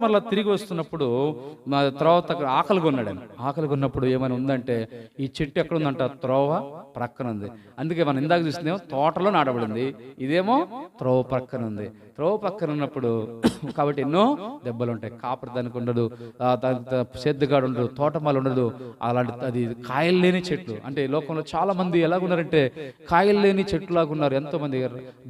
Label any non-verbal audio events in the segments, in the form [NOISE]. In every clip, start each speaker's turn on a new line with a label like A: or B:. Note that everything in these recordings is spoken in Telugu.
A: మళ్ళీ తిరిగి వస్తున్నప్పుడు మా త్రోవ తగ్గ ఆకలి కొన్నాడు ఆయన. ఆకలి కొన్నప్పుడు ఏమైనా ఉందంటే ఈ చెట్టు ఎక్కడ ఉందంట త్రోవ ప్రక్కన ఉంది అందుకే మనం ఇందాక చూసిందేమో తోటలో నాడబడింది ఇదేమో త్రోవ ప్రక్కన ఉంది ప్రభు పక్కన ఉన్నప్పుడు [COUGHS] కాబట్టి ఎన్నో దెబ్బలు ఉంటాయి. కాపరి దానికి ఉండదు. ఆ, సేద్దుగాడు ఉండదు తోటమాలు ఉండదు. అలాంటి అది కాయలు లేని చెట్లు. అంటే లోకంలో చాలా మంది ఎలాగున్నారంటే కాయలు లేని చెట్లు లాగా ఉన్నారు. ఎంతో మంది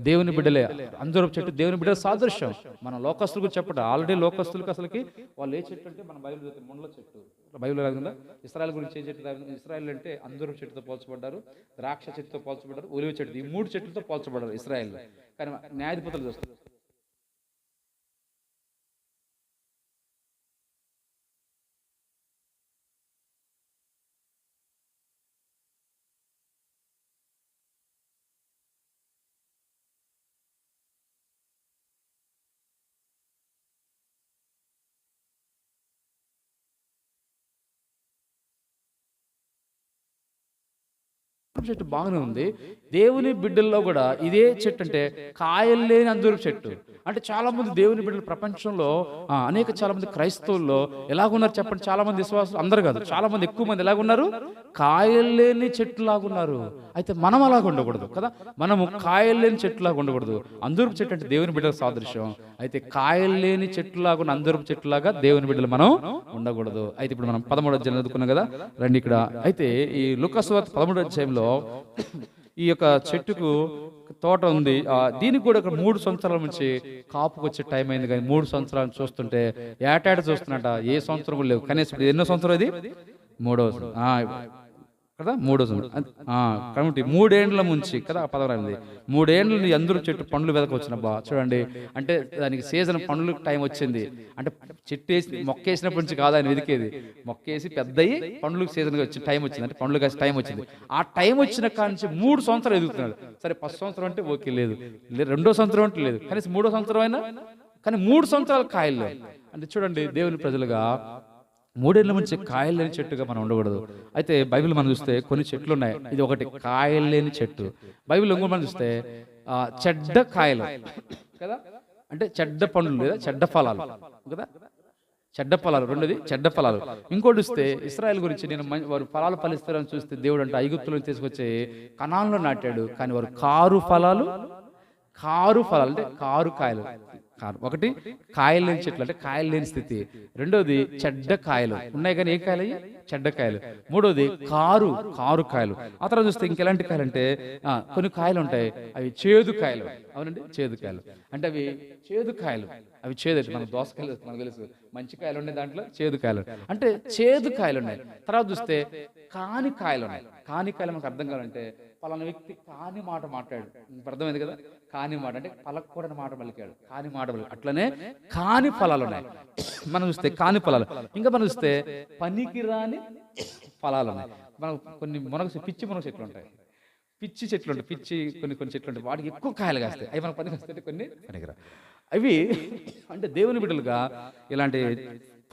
A: దేవుని బిడ్డలే. అందరూ చెట్టు దేవుని బిడ్డల సాదృశ్యం. మన లోకస్తులకు చెప్పట ఆల్రెడీ లోకస్తులకు అసలుకి వాళ్ళు ఏ చెట్టు అంటే మన బైబిల్ చదివితే ముండ్ల చెట్టు. బైబిల్ రాకుండా ఇస్రాయల్ గురించి ఏ చెట్టు రాసింది? ఇస్రాయల్ అంటే అందరూ చెట్టుతో పోల్చబడ్డారు. ద్రాక్ష చెట్టుతో పోల్చబడ్డారు. ఒలివ చెట్టు. ఈ మూడు చెట్లతో పోల్చబడ్డారు ఇస్రాయల్. కానీ న్యాయాధిపతులు చూస్తారు. చెట్టు బాగానే ఉంది. దేవుని బిడ్డల్లో కూడా ఇదే చెట్టు అంటే కాయలు లేని అందూరు చెట్టు. అంటే చాలా మంది దేవుని బిడ్డలు ప్రపంచంలో అనేక చాలా మంది క్రైస్తవుల్లో ఎలాగున్నారు చెప్పండి? చాలా మంది విశ్వాసులు అందరు కాదు. చాలా మంది ఎక్కువ మంది ఎలాగున్నారు? కాయలు లేని చెట్టు లాగున్నారు అయితే మనం అలాగ ఉండకూడదు కదా? మనము కాయలు లేని చెట్టు లాగా ఉండకూడదు. అందరూ చెట్టు అంటే దేవుని బిడ్డల సాదృశ్యం. అయితే కాయలు లేని చెట్టు లాగా ఉన్న అందరూ చెట్టులాగా దేవుని బిడ్డలు మనం ఉండకూడదు. అయితే ఇప్పుడు మనం పదమూడు అధ్యాయం చదువుకున్నాం కదా? రండి ఇక్కడ. అయితే ఈ లుకస్వార్త పదమూడు అధ్యాయంలో ఈ యొక్క చెట్టుకు తోట ఉంది. దీనికి కూడా ఇక్కడ మూడు సంవత్సరాల నుంచి కాపుకు వచ్చే టైం అయింది. కానీ మూడు సంవత్సరాలు చూస్తుంటే ఏటాట చూస్తున్నట ఏ సంవత్సరం లేవు. కనీసం ఇది ఎన్నో సంవత్సరం ఇది? మూడవ కదా? మూడో కాబట్టి మూడేండ్ల ముంచి కదా పదవరైంది మూడేండ్ల నుంచి అందరూ చెట్టు పండ్లు వెదకొచ్చిన బా. చూడండి అంటే దానికి సీజన్ పండ్లు టైం వచ్చింది. అంటే చెట్టు వేసి మొక్క వేసినప్పటి నుంచి కాదు ఆయన వెతికేది. మొక్క వేసి పెద్దయి పండ్లకు సీజన్ వచ్చి టైం వచ్చింది. అంటే పండ్లు కాసి టైం వచ్చింది. ఆ టైం వచ్చిన కాడ నుంచి మూడు సంవత్సరాలు ఎదుగుతున్నాడు. సరే ఫస్ట్ సంవత్సరం అంటే ఓకే లేదు. రెండో సంవత్సరం అంటే లేదు. కనీసం మూడో సంవత్సరం అయినా కానీ మూడు సంవత్సరాలు కాయలు. అంటే చూడండి దేవుని ప్రజలుగా మూడేళ్ళ నుంచి కాయలు లేని చెట్టుగా మనం ఉండకూడదు. అయితే బైబిల్ మనం చూస్తే కొన్ని చెట్లు ఉన్నాయి ఇది ఒకటి కాయలు లేని చెట్టు. బైబిల్ ఇంకో మనం చూస్తే చెడ్డ కాయలు. కదా? అంటే చెడ్డ పండ్లు లేదా చెడ్డ ఫలాలు. కదా? చెడ్డ ఫలాలు. రెండోది చెడ్డ ఫలాలు. ఇంకోటి చూస్తే ఇస్రాయల్ గురించి నేను వారు ఫలాలు ఫలిస్తారని చూస్తే దేవుడు అంటే ఐగుప్తులను తీసుకొచ్చి కణాల్లో నాటాడు. కానీ వారు కారు ఫలాలు కారు ఫలాలు అంటే కారు కాయలు. కారు ఒకటి కాయలు లేని చెట్లు అంటే కాయలు లేని స్థితి. రెండోది చెడ్డ కాయలు. ఉన్నాయి కానీ ఏ కాయలు అయ్యి? చెడ్డ కాయలు. మూడోది కారు కారు కాయలు. ఆ తర్వాత చూస్తే ఇంకెలాంటి కాయలు అంటే కొన్ని కాయలు ఉంటాయి. అవి చేదు కాయలు. అవునండి చేదు కాయలు. అంటే అవి చేదు కాయలు. అవి చేదు మన దోసకాయలు మనకు తెలుసు. మంచి కాయలు ఉన్నాయి దాంట్లో చేదు కాయలు. అంటే చేదు కాయలు ఉన్నాయి. తర్వాత చూస్తే కాని కాయలు ఉన్నాయి. కాని కాయలు మనకు అర్థం కావాలంటే పలానా వ్యక్తి కాని మాట మాట్లాడు అర్థమైంది కదా? కాని మాట అంటే పలకూడని మాట పలికాడు. కాని మాట పలికాడు. అట్లనే కాని ఫలాలు ఉన్నాయి మనం చూస్తే కాని ఫలాలు. ఇంకా మనం చూస్తే పనికిరాని ఫలాలు ఉన్నాయి మనం కొన్ని మునగ పిచ్చి మునగ చెట్లు ఉంటాయి. పిచ్చి చెట్లు ఉంటాయి. పిచ్చి కొన్ని కొన్ని చెట్లు ఉంటాయి. వాటికి ఎక్కువ కాయలు కాస్తాయి. అవి మనకు పనికి వస్తాయి కొన్ని పనికిరా అవి అంటే దేవుని బిడ్డలుగా ఇలాంటి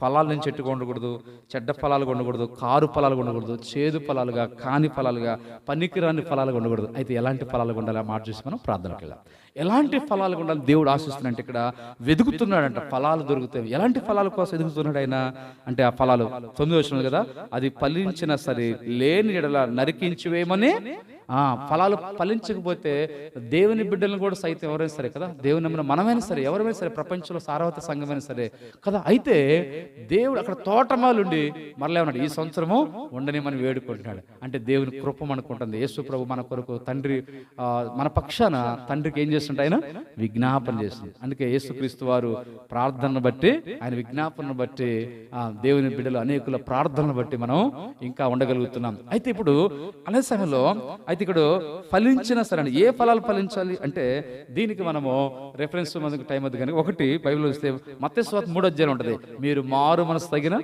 A: ఫలాలు నుంచి చెట్టుగా ఉండకూడదు చెడ్డ ఫలాలు ఉండకూడదు కారు ఫలాలు ఉండకూడదు చేదు ఫలాలుగా కాని ఫలాలుగా పనికిరాని ఫలాలు ఉండకూడదు అయితే ఎలాంటి ఫలాలు ఉండాలి మాట చూసి మనం ప్రార్థనకి వెళ్దాం ఎలాంటి ఫలాలు ఉండాలి దేవుడు ఆశిస్తున్నాడంటే ఇక్కడ వెతుకుతున్నాడంట ఫలాలు దొరుకుతాయి. ఎలాంటి ఫలాల కోసం ఎదుగుతున్నాడు ఆయన? అంటే ఆ ఫలాలు తొమ్మిది వచ్చినది కదా అది ఫలించినా సరే లేని ఎడల నరికించివేయమని ఫలాలు ఫలించకపోతే దేవుని బిడ్డలను కూడా సైతం ఎవరైనా సరే కదా దేవుని నమ్మిన మనమైనా సరే ఎవరైనా సరే ప్రపంచంలో సారవత సంఘమైనా సరే కదా. అయితే దేవుడు అక్కడ తోటమాలుండి మరలా ఉన్నాడు ఈ సంవత్సరము ఉండని మనం వేడుకుంటున్నాడు. అంటే దేవుని కృప అనుకుంటుంది యేసు ప్రభు మన కొరకు తండ్రి మన పక్షాన తండ్రికి ఏం చేస్తుంటే ఆయన? విజ్ఞాపన చేస్తుంది అందుకే యేసుక్రీస్తు వారు ప్రార్థనను బట్టి ఆయన విజ్ఞాపనను బట్టి ఆ, దేవుని బిడ్డలు అనేకుల ప్రార్థనను బట్టి మనం ఇంకా ఉండగలుగుతున్నాం. అయితే ఇప్పుడు అనే సమయంలో అయితే ఇక్కడ ఫలించిన సరే అండి, ఏ ఫలాలు ఫలించాలి అంటే దీనికి మనము రెఫరెన్స్ మనకు టైం అది కానీ ఒకటి బైబిల్ వస్తే మత్స్వాత్ మూడో అధ్యాయం ఉంటుంది. మీరు మారు మనసు తగిన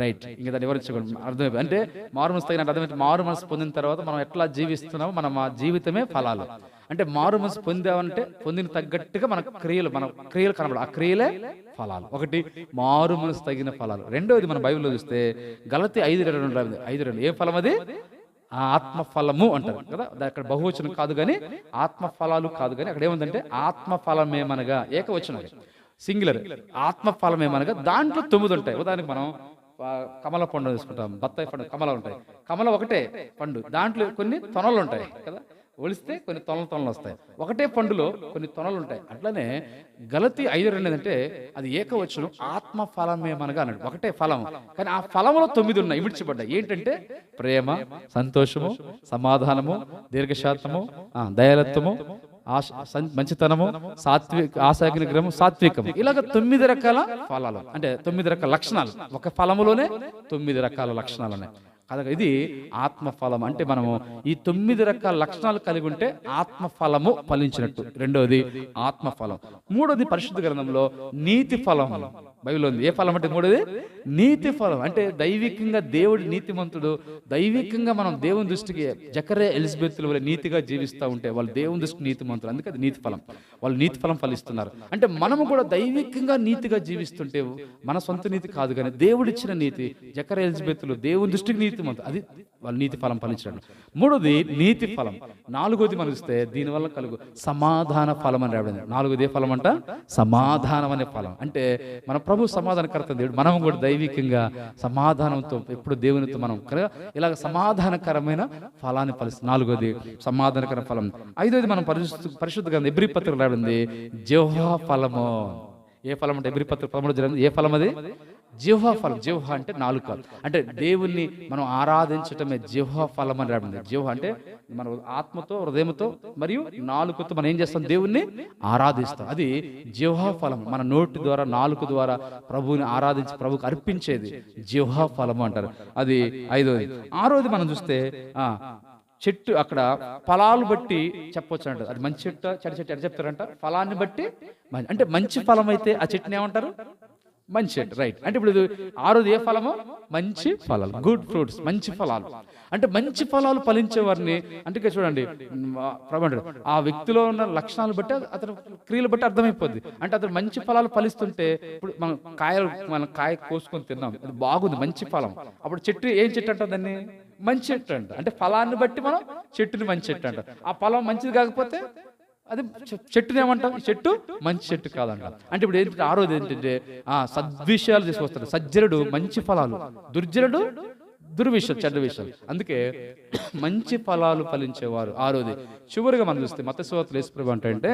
A: రైట్ ఇంకా దాన్ని వివరించకూడదు అర్థమైపోయింది అంటే మారు మనసు తగిన అర్థమైతే మారు మనసు పొందిన తర్వాత మనం ఎట్లా జీవిస్తున్నామో మన మా జీవితమే ఫలాలు. అంటే మారు మనసు పొందామంటే పొందిన తగ్గట్టుగా మన క్రియలు మన క్రియలు కనబడ ఆ క్రియలే ఫలాలు. ఒకటి మారు మనసు తగిన ఫలాలు. రెండోది మన బైబిల్లో చూస్తే గలతి ఐదు రెండు రెండు ఐదు రెండు. ఏ ఫలం అది ఆ ఆత్మఫలము అంటారు కదా? అక్కడ బహువచనం కాదు కానీ ఆత్మఫలాలు కాదు కానీ అక్కడ ఏముందంటే ఆత్మఫలమేమనగా ఏకవచనం సింగులర్ ఆత్మఫలమేమనగా ఏమనగా దాంట్లో తొమ్మిది ఉంటాయి. ఉదాహరణకి మనం కమల పండు తీసుకుంటాం బత్తాయి పండు కమల ఉంటాయి. కమల ఒకటే పండు. దాంట్లో కొన్ని తొనలు ఉంటాయి కదా? ఒలిస్తే కొన్ని తొనలు తొనలు వస్తాయి. ఒకటే పండులో కొన్ని తొనలు ఉంటాయి. అట్లనే గలతి ఐదు రెండు ఏంటంటే అది ఏకవచనం ఆత్మ ఫలమేమనగా అన్నాడు. ఒకటే ఫలం. కానీ ఆ ఫలంలో తొమ్మిది ఉన్నాయి విడిచిపడ్డాయి. ఏంటంటే ప్రేమ సంతోషము సమాధానము దీర్ఘశాంతము ఆ, దయాలత్వము మంచితనము సాత్విక ఆశాగ్నిగ్రహము సాత్వికము. ఇలాగ తొమ్మిది రకాల ఫలాలు అంటే తొమ్మిది రకాల లక్షణాలు. ఒక ఫలములోనే తొమ్మిది రకాల లక్షణాలు ఉన్నాయి కనుక ఇది ఆత్మ ఫలం అంటే మనము ఈ తొమ్మిది రకాల లక్షణాలు కలిగి ఉంటే ఆత్మ ఫలము ఫలించినట్టు. రెండవది ఆత్మ ఫలం మూడోది పరిశుద్ధ గ్రంథంలో నీతి ఫలం బైబిల్ ఉంది. ఏ ఫలం అంటే మూడోది? నీతి ఫలం అంటే దైవికంగా దేవుడి నీతిమంతుడు. దైవికంగా మనం దేవుని దృష్టికి జకరే ఎలిజబెత్ వల్ల నీతిగా జీవిస్తూ ఉంటే వాళ్ళు దేవుని దృష్టికి నీతిమంతులు. అందుకే అది నీతి ఫలం వాళ్ళు నీతి ఫలం ఫలిస్తున్నారు. అంటే మనము కూడా దైవికంగా నీతిగా జీవిస్తుంటే మన సొంత నీతి కాదు కానీ దేవుడిచ్చిన నీతి జకర ఎలిజబెత్లు దేవుని దృష్టికి నీతిమంతులు అది వాళ్ళు నీతి ఫలం ఫలించడం మూడోది నీతి ఫలం. నాలుగోది మనం ఇస్తే దీనివల్ల కలుగు సమాధాన ఫలం అని రావడం నాలుగోది ఏ ఫలం అంట? సమాధానం అనే ఫలం. అంటే మన ప్రభు సమాధానకర్త దేవుడు. మనం కూడా దైవికంగా సమాధానంతో ఎప్పుడు దేవునితో మనం కనుక ఇలాగ సమాధానకరమైన ఫలాన్ని ఫలిస్తుంది నాలుగోది సమాధానకర ఫలం. ఐదోది మనం పరిశుద్ధ పరిశుద్ధంగా ఎబ్రి పత్రిక రాబడింది జోహా ఫలము. ఏ ఫలం అంటే ఎబ్రి పత్రిక పదమూడు జరిగింది ఏ ఫలం అది? జిహ్వా ఫలం. జిహ్వా అంటే నాలుక అంటే దేవుణ్ణి మనం ఆరాధించటమే జిహ్వా ఫలం అని రాబడింది జిహ్వా అంటే మన ఆత్మతో హృదయంతో మరియు నాలుకతో మనం ఏం చేస్తాం? దేవుణ్ణి ఆరాధిస్తాం. అది జిహ్వా ఫలం. మన నోటి ద్వారా నాలుక ద్వారా ప్రభువుని ఆరాధించి ప్రభుకు అర్పించేది జిహ్వా ఫలం అంటారు. అది ఐదోది. ఆరోది మనం చూస్తే ఆ చెట్టు అక్కడ ఫలాలు బట్టి చెప్పొచ్చు అంట అది మంచి చెట్టు చెడు చెట్టు ఎట్లా చెప్తారంట. ఫలాన్ని బట్టి అంటే మంచి ఫలం అయితే ఆ చెట్టుని ఏమంటారు? మంచి చెట్టు రైట్ అంటే ఇప్పుడు ఇది ఆరోది ఏ ఫలము? మంచి ఫలాలు. గుడ్ ఫ్రూట్స్ మంచి ఫలాలు. అంటే మంచి ఫలాలు ఫలించే వారిని అంటే చూడండి. ప్రభు ఆ వ్యక్తిలో ఉన్న లక్షణాలు బట్టి అతను క్రియలు బట్టి అర్థమైపోద్ది. అంటే అతను మంచి ఫలాలు ఫలిస్తుంటే ఇప్పుడు మనం కాయలు మనం కాయ కోసుకొని తిన్నాం అది బాగుంది మంచి ఫలం. అప్పుడు చెట్టు ఏం చెట్టు అంటారు దాన్ని? మంచి చెట్టు అంట. అంటే ఫలాన్ని బట్టి మనం చెట్టుని మంచి చెట్టు అంట. ఆ ఫలం మంచిది కాకపోతే అది చెట్టుని ఏమంటాం చెట్టు మంచి చెట్టు కాదంట అంటే ఇప్పుడు ఏంటంటే ఆ రోజు ఏంటంటే ఆ సద్విషయాలు తీసుకొస్తాడు. సజ్జనుడు మంచి ఫలాలు దుర్జనుడు దుర్విషయం చెడ్డ విషయం అందుకే మంచి ఫలాలు ఫలించేవారు ఆ రోజు చివరిగా మనం చూస్తే మతస్వాతులు వేసుప్రభు అంటే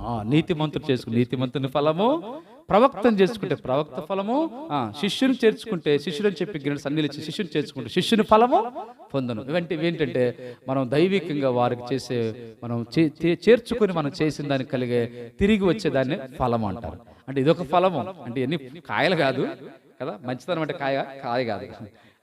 A: నీతిమంతుడు చేసుకుని నీతిమంతుని ఫలము ప్రవక్తను చేసుకుంటే ప్రవక్త ఫలము ఆ శిష్యుని చేర్చుకుంటే శిష్యుని చెప్పి గిన్నె శిష్యుని చేర్చుకుంటే శిష్యుని ఫలము పొందను. ఇవంటి ఏంటంటే మనం దైవికంగా వారికి చేసే మనం చే- చే- చేర్చుకొని మనం చేసిన దానికి కలిగే తిరిగి వచ్చేదాన్ని ఫలం అంటారు. అంటే ఇదొక ఫలము. అంటే ఎన్ని కాయలు కాదు కదా? మంచితనం అంటే కాయ కాయ కాదు.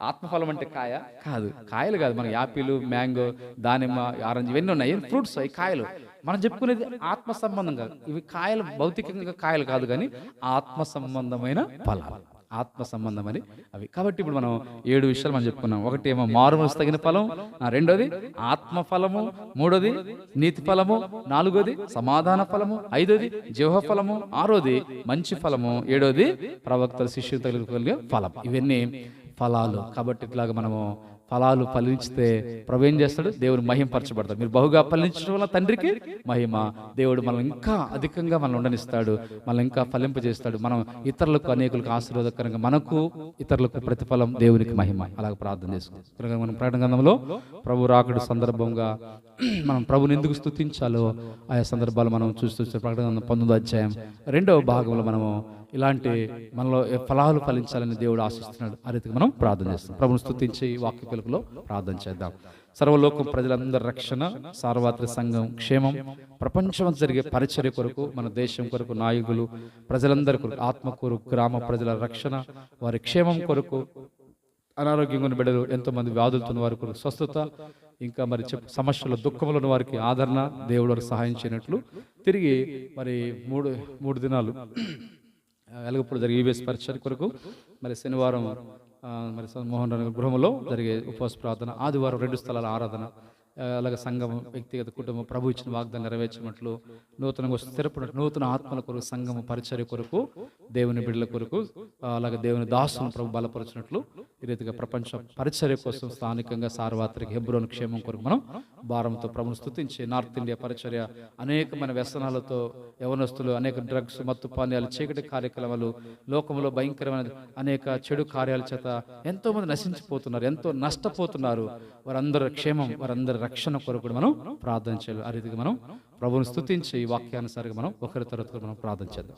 A: ఆత్మఫలం అంటే కాయ కాదు. కాయలు కాదు. మనం యాపిల్ మ్యాంగో దానిమ్మ ఆరెంజ్ ఇవన్నీ ఉన్నాయి. ఫ్రూట్స్ అవి కాయలు. మనం చెప్పుకునేది ఆత్మ సంబంధం కాదు. ఇవి కాయలు భౌతికంగా కాయలు కాదు కానీ ఆత్మ సంబంధమైన ఫలాలు. ఆత్మ సంబంధమని అవి. కాబట్టి ఇప్పుడు మనం ఏడు విషయాలు మనం చెప్పుకున్నాం. ఒకటి ఏమో మారుమనసు తగిన ఫలం రెండోది ఆత్మ ఫలము మూడోది నీతి ఫలము నాలుగోది సమాధాన ఫలము ఐదోది జీవ ఫలము ఆరోది మంచి ఫలము ఏడోది ప్రవక్తల శిష్యులు తగిలిగే ఫలం. ఇవన్నీ ఫలాలు. కాబట్టి ఇట్లాగా మనము ఫలాలు ఫలించితే ప్రభు ఏం చేస్తాడు? దేవుడు మహింపరచబడతాడు. మీరు బహుగా ఫలించడం వల్ల తండ్రికి మహిమ. దేవుడు మనం ఇంకా అధికంగా మనం ఉండనిస్తాడు. మనం ఇంకా ఫలింపజేస్తాడు మనం ఇతరులకు అనేకులకు ఆశీర్వాదకరంగా మనకు ఇతరులకు ప్రతిఫలం దేవునికి మహిమ. అలాగ ప్రార్థన చేసుకుంటాం మనం ప్రకటన గంధంలో ప్రభు రాకడు సందర్భంగా మనం ప్రభుని ఎందుకు స్తుతించాలో ఆయా సందర్భాలు మనం చూస్తూ ప్రకటన గ్రంథం పంతొమ్మిదో అధ్యాయం రెండవ భాగంలో మనము ఇలాంటి మనలో ఫలాలు ఫలించాలని దేవుడు ఆశిస్తున్నాడు ఆ రీతికి మనం ప్రార్థన చేస్తాం ప్రభుని స్థుతించి వాక్య పిలుపులో ప్రార్థన చేద్దాం. సర్వలోకం ప్రజలందరి రక్షణ సార్వత్రిక సంఘం క్షేమం ప్రపంచం జరిగే పరిచర్య కొరకు మన దేశం కొరకు నాయకులు ప్రజలందరి కొరకు ఆత్మకూరు గ్రామ ప్రజల రక్షణ వారి క్షేమం కొరకు అనారోగ్యంగా ఉన్న బిడ్డలు ఎంతోమంది వ్యాధులతో ఉన్న వారి కొరకు స్వస్థత ఇంకా మరి చెప్ సమస్యల దుఃఖంలో ఉన్న వారికి ఆదరణ దేవుడు సహాయం చేయనట్లు తిరిగి మరి మూడు మూడు దినాలు వెలగప్పుడు జరిగే ఈవీఎస్ పరిచయ కొరకు మరి శనివారం మరి మోహన్ రావు గృహంలో జరిగే ఉపవాస ప్రార్థన ఆదివారం రెండు స్థలాల ఆరాధన. అలాగే సంఘం వ్యక్తిగత కుటుంబం ప్రభు ఇచ్చిన వాగ్దానం నెరవేర్చినట్లు నూతనంగా స్థిరపడినట్లు నూతన ఆత్మల కొరకు సంఘము పరిచర్య కొరకు దేవుని బిడ్డల కొరకు అలాగే దేవుని దాసును ప్రభు బలపరిచినట్లు ఈ రీతిగా ప్రపంచ పరిచర్య కోసం స్థానికంగా సార్వత్రిక హెబ్రోన్ క్షేమం కొరకు మనం భారంతో ప్రభును స్తుతించి నార్త్ ఇండియా పరిచర్య అనేకమైన వ్యసనాలతో యవనస్తులు అనేక డ్రగ్స్ మత్తు పానీయాలు చీకటి కార్యక్రమాలు లోకంలో భయంకరమైన అనేక చెడు కార్యాల చేత ఎంతోమంది నశించిపోతున్నారు ఎంతో నష్టపోతున్నారు. వారందరి క్షేమం వారందరి రక్షణ కొరకు కూడా మనం ప్రార్థన చేయాలి. ఆ రీతిగా మనం ప్రభుని స్థుతించి ఈ వాక్యానుసారిగా మనం ఒకరి తరగతి మనం ప్రార్థన చేద్దాం.